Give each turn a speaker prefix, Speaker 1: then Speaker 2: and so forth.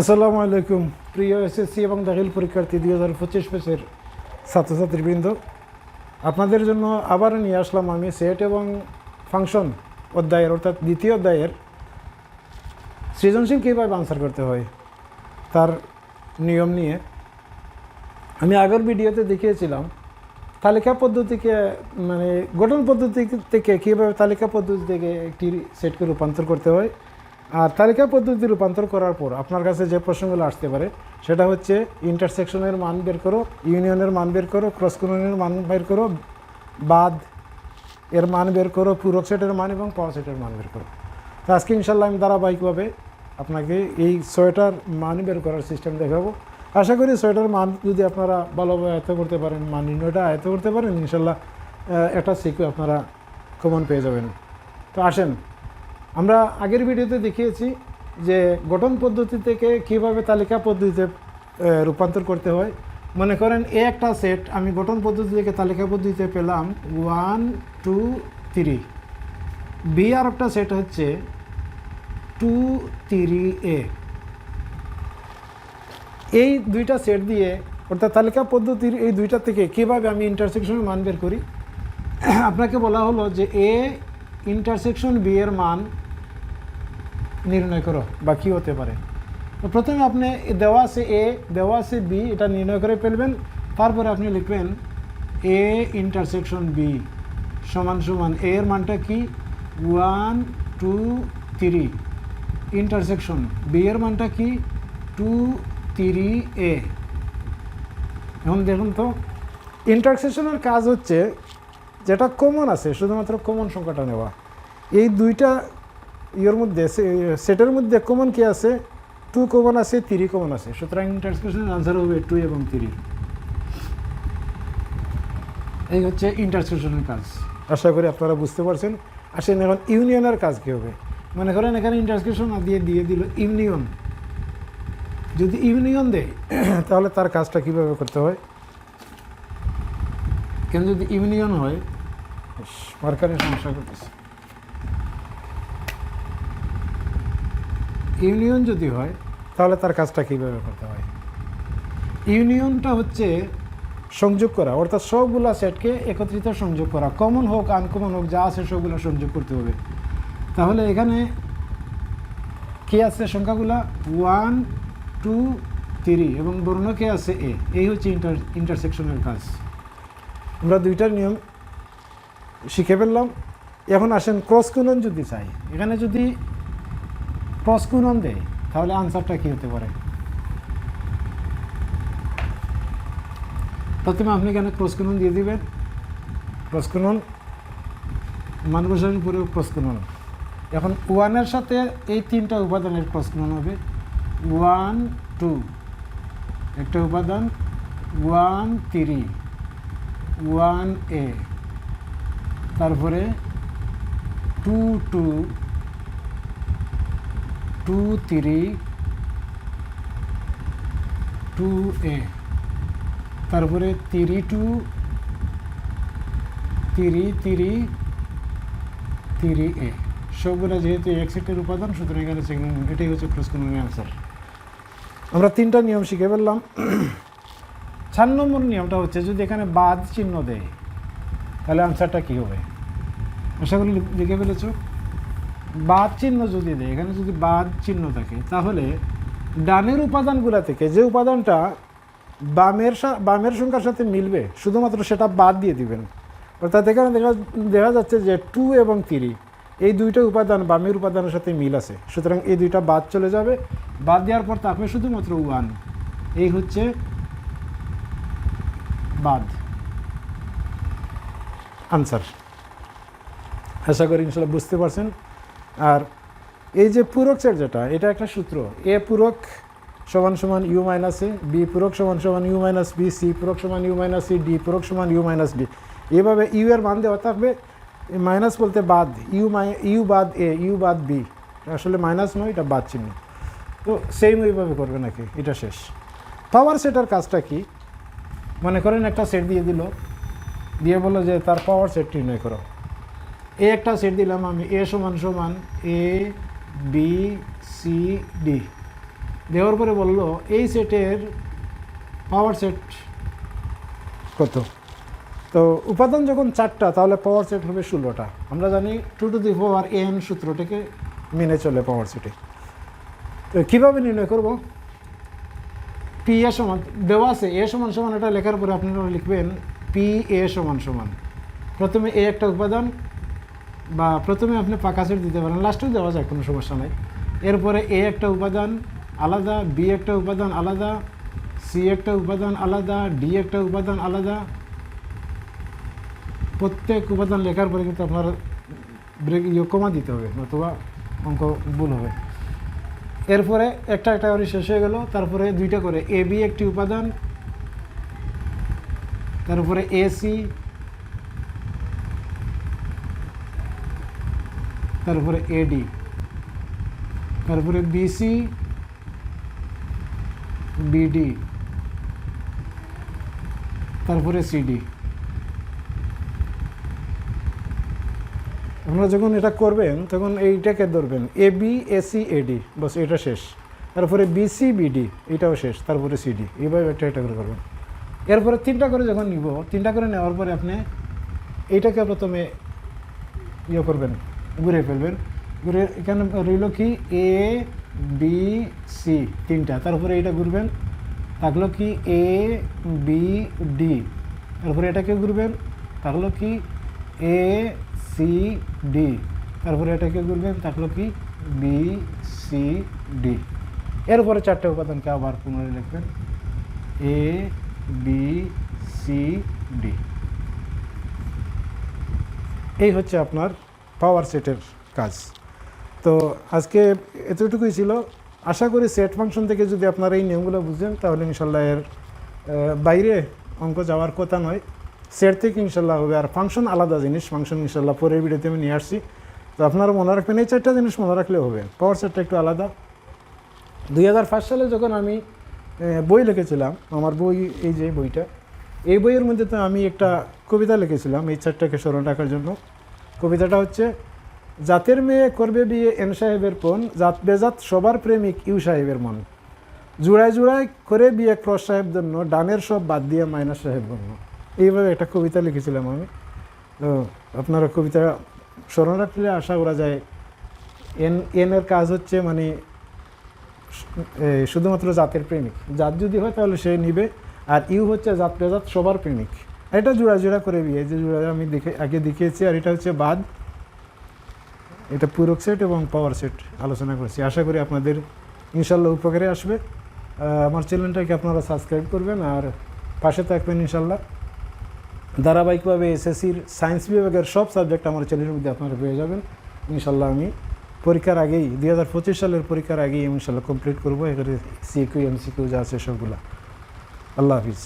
Speaker 1: আসসালামু আলাইকুম। প্রিয় এসএসসি এবং দাখিল পরীক্ষার্থী, দুই হাজার পঁচিশ পেসের ছাত্রছাত্রীবৃন্দ, আপনাদের জন্য আবার নিয়ে আসলাম আমি সেট এবং ফাংশন অধ্যায়ের, অর্থাৎ দ্বিতীয় অধ্যায়ের সৃজনশীল কীভাবে আনসার করতে হয়, তার নিয়ম নিয়ে। আমি আগের ভিডিওতে দেখিয়েছিলাম তালিকা পদ্ধতিকে মানে গঠন পদ্ধতি থেকে কীভাবে তালিকা পদ্ধতি থেকে একটি সেটকে রূপান্তর করতে হয় আর তালিকা পদ্ধতি রূপান্তর করার পর আপনার কাছে যে প্রশ্নগুলো আসতে পারে, সেটা হচ্ছে ইন্টারসেকশনের মান বের করো ইউনিয়নের মান বের করো ক্রস মান বের করো বাদ এর মান বের করো, পূরক সেটের মান এবং পাওয়ার সেটের মান বের করো। তো আজকে ইনশাল্লাহ আমি ধারাবাহিকভাবে আপনাকে এই সোয়েটার মান বের করার সিস্টেম দেখাবো। আশা করি সোয়েটার মান যদি আপনারা ভালোভাবে আয়ত্ত করতে পারেন, মান নির্ণয়টা আয়ত্ত করতে পারেন ইনশাল্লাহ একটা সিকিউ আপনারা কমন পেয়ে যাবেন। তো আসেন আমরা আগের ভিডিওতে দেখিয়েছি যে গঠন পদ্ধতি থেকে কীভাবে তালিকা পদ্ধতিতে রূপান্তর করতে হয়। মনে করেন এ একটা সেট, আমি গঠন পদ্ধতি থেকে তালিকা পদ্ধতিতে পেলাম ওয়ান, টু, থ্রি। বি আর একটা সেট হচ্ছে টু, থ্রি, এ। এই দুইটা সেট দিয়ে, অর্থাৎ তালিকা পদ্ধতির এই দুইটা থেকে কীভাবে আমি ইন্টারসেকশনের মান বের করি? আপনাকে বলা হলো যে এ ইন্টারসেকশন বি এর মান নির্ণয় করো বা কী হতে পারে। তো প্রথমে আপনি দেওয়া আছে এ, দেওয়া আছে বি, এটা নির্ণয় করে ফেলবেন। তারপরে আপনি লিখবেন এ ইন্টারসেকশন বি সমান সমান এ এর মানটা কি? One two three intersection B এর মানটা কি? টু থ্রি এ এখন দেখুন তো ইন্টারসেকশনের কাজ হচ্ছে যেটা কমন আছে, শুধুমাত্র কমন সংখ্যাটা নেওয়া। এই দুইটা ইয়ের মধ্যে সেটের মধ্যে কমন কি আছে? টু কমন আছে থ্রি কমন আছে। সুতরাং ইন্টারসেকশনের আনসার হবে টু এবং থ্রি এই হচ্ছে ইন্টারসেকশনের কাজ। আশা করি আপনারা বুঝতে পারছেন। আসেন এখন ইউনিয়নের কাজ কী হবে? মনে করেন এখানে ইন্টারসেকশন না দিয়ে দিয়ে দিল ইউনিয়ন যদি ইউনিয়ন দেয় তাহলে তার কাজটা কীভাবে করতে হয়? কেন যদি ইউনিয়ন হয় ইস, মার্কারের সমস্যা করতেছে। ইউনিয়ন যদি হয়, তাহলে তার কাজটা কীভাবে করতে হয়? ইউনিয়নটা হচ্ছে সংযোগ করা। অর্থাৎ সবগুলা সেটকে একত্রিত সংযোগ করা। কমন হোক, আনকমন হোক, যা আছে সবগুলো সংযোগ করতে হবে। তাহলে এখানে কে আছে সংখ্যাগুলা? ওয়ান টু থ্রি এবং বর্ণ কে আছে এ এই হচ্ছে ইন্টার ইন্টারসেকশনের কাজ। আমরা দুইটার নিয়ম শিখে ফেললাম। এখন আসেন ক্রস গুণন যদি চাই। এখানে যদি গুণন দেয় তাহলে আনসারটা কী হতে পারে প্রথমে আপনি কেন ক্রস গুণন দিয়ে দিবেন মান বসানোর উপরে ক্রস গুণন এখন ওয়ানের সাথে এই তিনটা উপাদানের ক্রস গুণন হবে ওয়ান টু একটা উপাদান ওয়ান থ্রি ওয়ান এ তারপরে two two two three two A তারপরে three two three three three A সবগুলো যেহেতু এক সেটের উপাদান, সুতরাং এখানে এটাই হচ্ছে প্রশ্নের অ্যান্সার আমরা তিনটা নিয়ম শিখে ফেললাম। চার নম্বর নিয়মটা হচ্ছে, যদি এখানে বাদ চিহ্ন দেয়, তাহলে আনসারটা কী হবে? আশা করি লিখে ফেলেছ? বাদ চিহ্ন যদি দেয়, এখানে যদি বাদ চিহ্ন থাকে, তাহলে ডানের উপাদানগুলো থেকে যে উপাদানটা বামের বামের সংখ্যার সাথে মিলবে, শুধুমাত্র সেটা বাদ দিয়ে দিবেন। অর্থাৎ এখানে দেখা দেখা যাচ্ছে যে টু এবং থ্রি, এই দুইটা উপাদান বামের উপাদানের সাথে মিল আছে। সুতরাং এই দুইটা বাদ চলে যাবে। বাদ দেওয়ার পর থাকবে শুধুমাত্র ওয়ান এই হচ্ছে বাদ। আনসার আশা করি ইনশাল্লাহ বুঝতে পারছেন। আর এই যে পূরক সেট যেটা এটা একটা সূত্র। এ পূরক সমান সমান ইউ মাইনাস এ, বি পূরক সমান সমান ইউ মাইনাস বি, সি পূরক সমান ইউ মাইনাস সি, ডি পূরক সমান ইউ মাইনাস ডি। এভাবে ইউ এর মান দেওয়া থাকবে মাইনাস বলতে বাদ, ইউ মাই, ইউ বাদ এ, ইউ বাদ বি। আসলে মাইনাস নয়, এটা বাদ চিহ্ন। তো সেম ওইভাবে করবে নাকি? এটা শেষ। পাওয়ার সেটার কাজটা কি? মনে করেন একটা সেট দিয়ে দিল, দিয়ে বলল যে তার পাওয়ার সেট নির্ণয় করো। এ একটা সেট দিলাম আমি এ সমান সমান এ বি সি ডি দেওয়ার পরে বলল, এই সেটের পাওয়ার সেট কত? তো উপাদান যখন চারটা, তাহলে পাওয়ার সেট হবে ষোলোটা। আমরা জানি two to the power N সূত্রটাকে মেনে চলে পাওয়ার সেটে তো কীভাবে নির্ণয় করব? পি এ সমান, দেওয়া আছে এ সমান সমান, এটা লেখার পরে আপনারা লিখবেন পি এ সমান সমান। প্রথমে এ একটা উপাদান বা প্রথমে আপনি পাকা সেট দিতে পারেন লাস্টেও দেওয়া যায়, কোনো সমস্যা নাই। এরপরে এ একটা উপাদান আলাদা বি একটা উপাদান আলাদা সি একটা উপাদান আলাদা ডি একটা উপাদান আলাদা। প্রত্যেক উপাদান লেখার পরে কিন্তু আপনার ব্রেক ইয়ে কমা দিতে হবে নতুবা অঙ্ক ভুল হবে। এরপরে একটা একটা করে শেষ হয়ে গেল, তারপরে দুইটা করে। এ বি একটি উপাদান, তারপরে এসি তারপরে এডি তারপরে বিসি বিডি তারপরে সিডি আপনারা যখন এটা করবেন, তখন এইটাকে ধরবেন এ বি এসি এডি বাস এটা শেষ। তারপরে বিসি বিডি এটাও শেষ, তারপরে সিডি এইভাবে একটা এটা করে করবেন। এরপরে তিনটা করে যখন নিব, তিনটা করে নেওয়ার পরে আপনি এইটাকে প্রথমে ইয়ে করবেন ঘুরে ফেলবেন। ঘুরে এখানে রইল কি? এ বি সি তিনটা। তারপরে এটা ঘুরবেন। থাকল কি? এ বি ডি তারপরে এটাকে ঘুরবেন। থাকল কি? এ সি ডি তারপরে এটাকে ঘুরবেন। থাকল কি? বি সি ডি এরপরে চারটে উপাদানকে আবার পুনরায় লিখবেন। এ বি সি ডি এই হচ্ছে আপনার পাওয়ার সেটের কাজ। তো আজকে এতটুকুই ছিল। আশা করি সেট ফাংশন থেকে যদি আপনারা এই নিয়মগুলো বুঝেন, তাহলে ইনশাল্লাহ এর বাইরে অঙ্ক যাওয়ার কথা নয়। সেট থেকে ইনশাল্লাহ হবে। আর ফাংশন আলাদা জিনিস। ফাংশন ইনশাল্লাহ পরের ভিডিওতে আমি নিয়ে আসছি। তো আপনারা মনে রাখবেন, এই চারটা জিনিস মনে রাখলে হবে। পাওয়ার সেটটা একটু আলাদা। দু হাজার ফার্স্ট সালে যখন আমি বই লিখেছিলাম, আমার বই, এই যে বইটা, এই বইয়ের মধ্যে তো আমি একটা কবিতা লিখেছিলাম, এই চারটাকে স্মরণ রাখার জন্য। কবিতাটা হচ্ছে, জাতের মেয়ে করবে বিয়ে এন সাহেবের পণ, জাত বেজাত সবার প্রেমিক ইউ সাহেবের মন। জুড়ায় জুড়ায় করে বিয়ে ক্রস সাহেব জন্য, ডানের সব বাদ দিয়ে মাইনাস সাহেব গণ্য এইভাবে একটা কবিতা লিখেছিলাম আমি। তো আপনারা কবিতা স্মরণ রাখলে আশা করা যায়, এন এনের কাজ হচ্ছে মানে শুধুমাত্র জাতের প্রেমিক। জাত যদি হয় তাহলে সে নিবে, আর ইউ হচ্ছে জাত প্রজাত সবার প্রেমিক। এটা জোড়া জোড়া করে বিয়ে যে জোড়া আমি দেখে, আগে দেখিয়েছি আর এটা হচ্ছে বাদ। এটা পূরক সেট এবং পাওয়ার সেট আলোচনা করেছি। আশা করি আপনাদের ইনশাল্লাহ উপকারে আসবে। আমার চ্যানেলটাকে আপনারা সাবস্ক্রাইব করবেন আর পাশে থাকবেন ইনশাল্লাহ। ধারাবাহিকভাবে এসএসসির সায়েন্স বিভাগের সব সাবজেক্ট আমার চ্যানেলের মধ্যে আপনারা পেয়ে যাবেন। ইনশাল্লাহ আমি পরীক্ষার আগেই, দুই হাজার পঁচিশ সালের পরীক্ষার আগেই ইনশাল্লাহ কমপ্লিট করব। এখানে সিকিউ এমসিকিউ যা আছে সবগুলা। আল্লাহ হাফিজ।